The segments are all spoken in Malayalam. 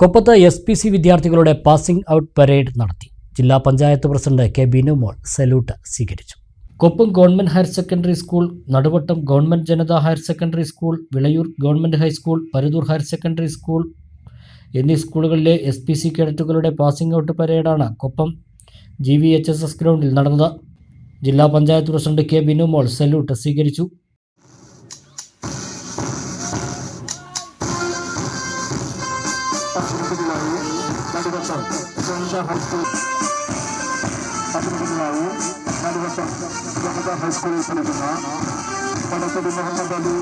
കൊപ്പത്ത് എസ് പി സി വിദ്യാർത്ഥികളുടെ പാസിംഗ് ഔട്ട് പരേഡ് നടത്തി. ജില്ലാ panchayat president K Binumol salute സ്വീകരിച്ചു. Koppam government higher secondary school Naduvattam government Janatha higher secondary school Vilayur government high school Paruthur higher secondary school എന്നീ സ്കൂളുകളിലെ എസ് പി സി കേഡറ്റുകളുടെ passing out പരേഡാണ് Koppam G V H S S ഗ്രൗണ്ടിൽ നടന്നത്. ജില്ലാ panchayat president K Binumol salute സ്വീകരിച്ചു. పశ్చిమకుమారు నడివసం జనతా హై స్కూల్ పశ్చిమకుమారు నడివసం జనతా హై స్కూల్ పిలుచున్నా పడసడి మహమ్మద్ అలీ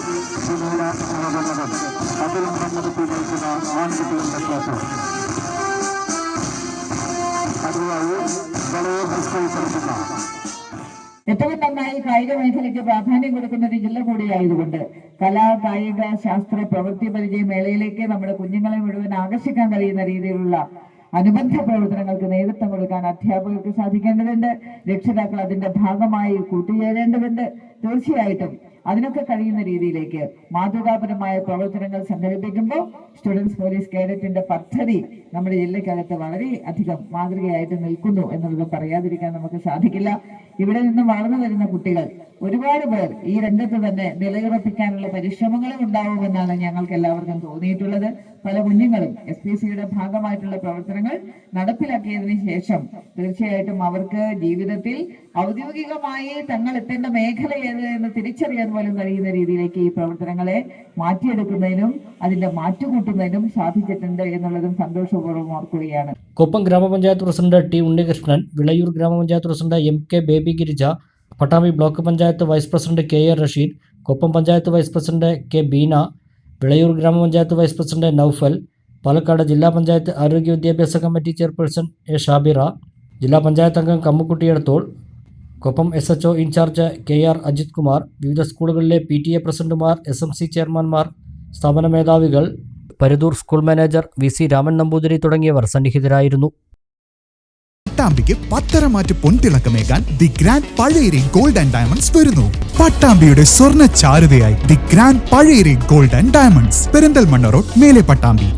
ഏറ്റവും നന്നായി കായിക മേഖലയ്ക്ക് പ്രാധാന്യം കൊടുക്കുന്ന ഒരു ജില്ല കൂടിയായതുകൊണ്ട് കലാ കായിക ശാസ്ത്ര പ്രവൃത്തി പരിചയ മേളയിലേക്ക് നമ്മുടെ കുഞ്ഞുങ്ങളെ മുഴുവൻ ആകർഷിക്കാൻ കഴിയുന്ന രീതിയിലുള്ള അനുബന്ധ പ്രവർത്തനങ്ങൾക്ക് നേതൃത്വം കൊടുക്കാൻ അധ്യാപകർക്ക് സാധിക്കേണ്ടതുണ്ട്. രക്ഷിതാക്കൾ അതിന്റെ ഭാഗമായി കൂട്ടുചേരേണ്ടതുണ്ട്. തീർച്ചയായിട്ടും അതിനൊക്കെ കഴിയുന്ന രീതിയിലേക്ക് മാതൃകാപരമായ പ്രവർത്തനങ്ങൾ സംഘടിപ്പിക്കുമ്പോൾ സ്റ്റുഡൻസ് പോലീസ് കേഡറ്റിന്റെ പദ്ധതി നമ്മുടെ ജില്ലക്കകത്ത് വളരെ അധികം മാതൃകയായിട്ട് നിൽക്കുന്നു എന്നുള്ളത് പറയാതിരിക്കാൻ നമുക്ക് സാധിക്കില്ല. ഇവിടെ നിന്ന് വളർന്നു വരുന്ന കുട്ടികൾ ഒരുപാട് പേർ ഈ രംഗത്ത് തന്നെ നിലയുറപ്പിക്കാനുള്ള പരിശ്രമങ്ങളും ഉണ്ടാവുമെന്നാണ് ഞങ്ങൾക്ക് എല്ലാവർക്കും തോന്നിയിട്ടുള്ളത്. പല കുഞ്ഞുങ്ങളും എസ് പി സിയുടെ ഭാഗമായിട്ടുള്ള പ്രവർത്തനങ്ങൾ നടപ്പിലാക്കിയതിനു ശേഷം തീർച്ചയായിട്ടും അവർക്ക് ജീവിതത്തിൽ ഔദ്യോഗികമായി തങ്ങൾ എത്തേണ്ട മേഖല ഏത് എന്ന് തിരിച്ചറിയാൻ പോലും കഴിയുന്ന രീതിയിലേക്ക് ഈ പ്രവർത്തനങ്ങളെ മാറ്റിയെടുക്കുന്നതിനും അതിന്റെ മാറ്റുകൂട്ടുന്നതിനും സാധിച്ചിട്ടുണ്ട് എന്നുള്ളതും സന്തോഷപൂർവം ഓർക്കുകയാണ്. കൊപ്പം ഗ്രാമപഞ്ചായത്ത് പ്രസിഡന്റ് ടി ഉണ്ണികൃഷ്ണൻ വിളയൂർ ഗ്രാമപഞ്ചായത്ത് president M K Baby Girija Pattambi block panchayat vice president K A Rasheed Koppam panchayat vice president K Beena Vilayur ഗ്രാമപഞ്ചായത്ത് വൈസ് പ്രസിഡന്റ് നൌഫൽ പാലക്കാട് ജില്ലാ പഞ്ചായത്ത് ആരോഗ്യ വിദ്യാഭ്യാസ കമ്മിറ്റി ചെയർപേഴ്സൺ എ ഷാബിറ ജില്ലാ പഞ്ചായത്ത് അംഗം കമ്മുക്കുട്ടിയെടുത്തോൾ Koppam S H O incharge K R Ajith Kumar വിവിധ സ്കൂളുകളിലെ പി ടി എ പ്രസിഡന്റുമാർ എസ് എം സി ചെയർമാൻമാർ സ്ഥാപന മേധാവികൾ Paruthur school manager V C Raman Namboothiri തുടങ്ങിയവർ സന്നിഹിതരായിരുന്നു. പട്ടാമ്പിക്ക് പത്തരമാറ്റ് പൊൻതിളക്കമേകാൻ the Grand Pazhayari gold and diamonds വരുന്നു. പട്ടാമ്പിയുടെ സ്വർണ ചാരുതയായി the Grand Pazhayari gold and diamonds. Perinthalmanna road മേലെ പട്ടാമ്പി.